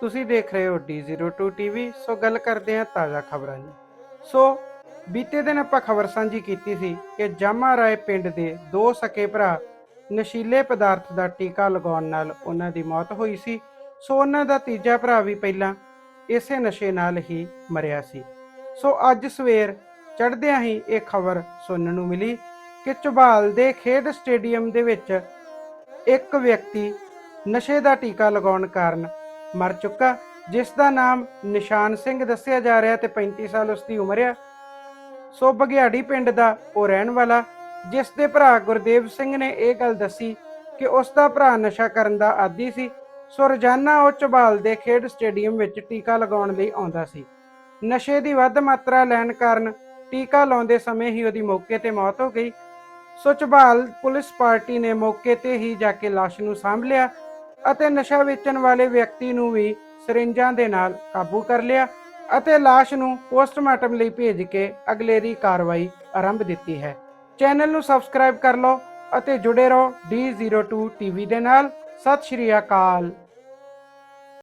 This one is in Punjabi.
ਤੁਸੀਂ ਦੇਖ ਰਹੇ ਹੋ D02 TV ਸੋ ਗੱਲ ਕਰਦੇ ਹਾਂ ਤਾਜ਼ਾ ਖਬਰਾਂ ਦੀ। ਸੋ, ਬੀਤੇ ਦਿਨ ਆਪਾਂ ਖਬਰ ਸਾਂਝੀ ਕੀਤੀ ਸੀ ਕਿ ਜਾਮਾ ਰਾਏ ਪਿੰਡ ਦੇ ਦੋ ਸਕੇ ਭਰਾ ਨਸ਼ੀਲੇ ਪਦਾਰਥ ਦਾ ਟੀਕਾ ਲਗਾਉਣ ਨਾਲ ਉਹਨਾਂ ਦੀ ਮੌਤ ਹੋਈ ਸੀ। ਸੋ, ਉਹਨਾਂ ਦਾ ਤੀਜਾ ਭਰਾ ਵੀ ਪਹਿਲਾਂ ਇਸੇ ਨਸ਼ੇ ਨਾਲ ਹੀ ਮਰਿਆ ਸੀ। ਸੋ, ਅੱਜ ਸਵੇਰ ਚੜ੍ਹਦਿਆਂ ਹੀ ਇਹ ਖਬਰ ਸੁਣਨ ਨੂੰ ਮਿਲੀ ਕਿ ਝਬਾਲ ਦੇ ਖੇਡ ਸਟੇਡੀਅਮ ਦੇ ਵਿੱਚ ਇੱਕ ਵਿਅਕਤੀ ਨਸ਼ੇ ਦਾ ਟੀਕਾ ਲਗਾਉਣ ਕਾਰਨ ਮਰ ਚੁੱਕਾ, ਜਿਸ ਦਾ ਨਾਮ ਨਿਸ਼ਾਨ ਸਿੰਘ ਦੱਸਿਆ ਜਾ ਰਿਹਾ ਤੇ 35 ਸਾਲ ਉਸ ਦੀ ਉਮਰ ਆ। ਸੋ ਬਗਿਆੜੀ ਪਿੰਡ ਦਾ ਉਹ ਰਹਿਣ ਵਾਲਾ, ਜਿਸ ਦੇ ਭਰਾ ਗੁਰਦੇਵ ਸਿੰਘ ਨੇ ਇਹ ਗੱਲ ਦੱਸੀ ਕਿ ਉਸ ਦਾ ਭਰਾ ਨਸ਼ਾ ਕਰਨ ਦਾ ਆਦੀ ਸੀ, ਸੋ ਰੋਜ਼ਾਨਾ ਉਹ ਝਬਾਲ ਦੇ ਖੇਡ ਸਟੇਡੀਅਮ ਵਿੱਚ ਟੀਕਾ ਲਗਾਉਣ ਲਈ ਆਉਂਦਾ ਸੀ। ਨਸ਼ੇ ਦੀ ਵੱਧ ਮਾਤਰਾ ਲੈਣ ਕਾਰਨ ਟੀਕਾ ਲਾਉਂਦੇ ਸਮੇਂ ਹੀ ਉਹਦੀ ਮੌਕੇ ਤੇ ਮੌਤ ਹੋ ਗਈ। ਸੋ ਝਬਾਲ ਪੁਲਿਸ ਪਾਰਟੀ ਨੇ ਮੌਕੇ ਤੇ ਹੀ ਜਾ ਕੇ ਲਾਸ਼ ਨੂੰ ਸਾਂਭ ਲਿਆ ਅਤੇ ਨਸ਼ਾ ਵੇਚਣ ਵਾਲੇ ਵਿਅਕਤੀ ਨੂੰ ਵੀ ਸਰਿੰਜਾਂ ਦੇ ਨਾਲ ਕਾਬੂ ਕਰ ਲਿਆ ਅਤੇ ਲਾਸ਼ ਨੂੰ ਪੋਸਟਮਾਰਟਮ ਲਈ ਭੇਜ ਕੇ ਅਗਲੇਰੀ ਕਾਰਵਾਈ ਆਰੰਭ ਦਿੱਤੀ ਹੈ। ਚੈਨਲ ਨੂੰ ਸਬਸਕ੍ਰਾਈਬ ਕਰ ਲਓ ਅਤੇ ਜੁੜੇ ਰਹੋ D02 TV ਦੇ ਨਾਲ। ਸਤਿ ਸ਼੍ਰੀ ਅਕਾਲ।